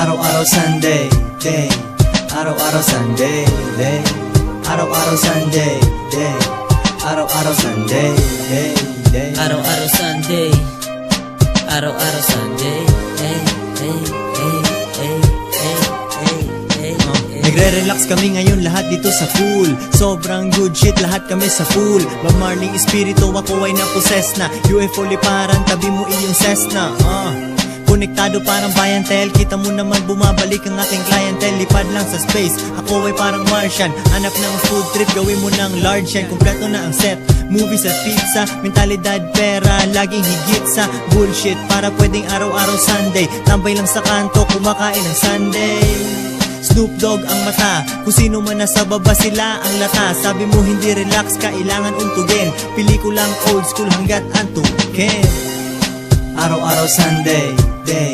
Araw-araw Sunday, day. Araw-araw Sunday, day. Araw-araw Sunday, day. Araw-araw Sunday, day, day. Araw-araw Sunday. Araw-araw Sunday hey, hey, hey, hey, hey, hey. Nagre-relax kami ngayon lahat dito sa pool. Sobrang good shit lahat kami sa pool. Bob Marley espiritu ako ay naposes na UFO liparan tabi mo iyong Cessna uh. Konektado parang bayantel. Kita mo naman bumabalik ang aking clientele. Lipad lang sa space. Ako ay parang Martian. Hanap ng food trip Gawin mo ng large yan. Kompleto na ang set. Movies at pizza. Mentalidad pera Laging higit sa bullshit. Para pwedeng araw-araw Sunday. Tambay lang sa kanto Kumakain ng Sunday. Snoop Dogg ang mata. Kung sino man nasa baba sila ang lata. Sabi mo hindi relax, kailangan untugin. Pelikulang old school hanggat antukin Araw-araw Sunday, day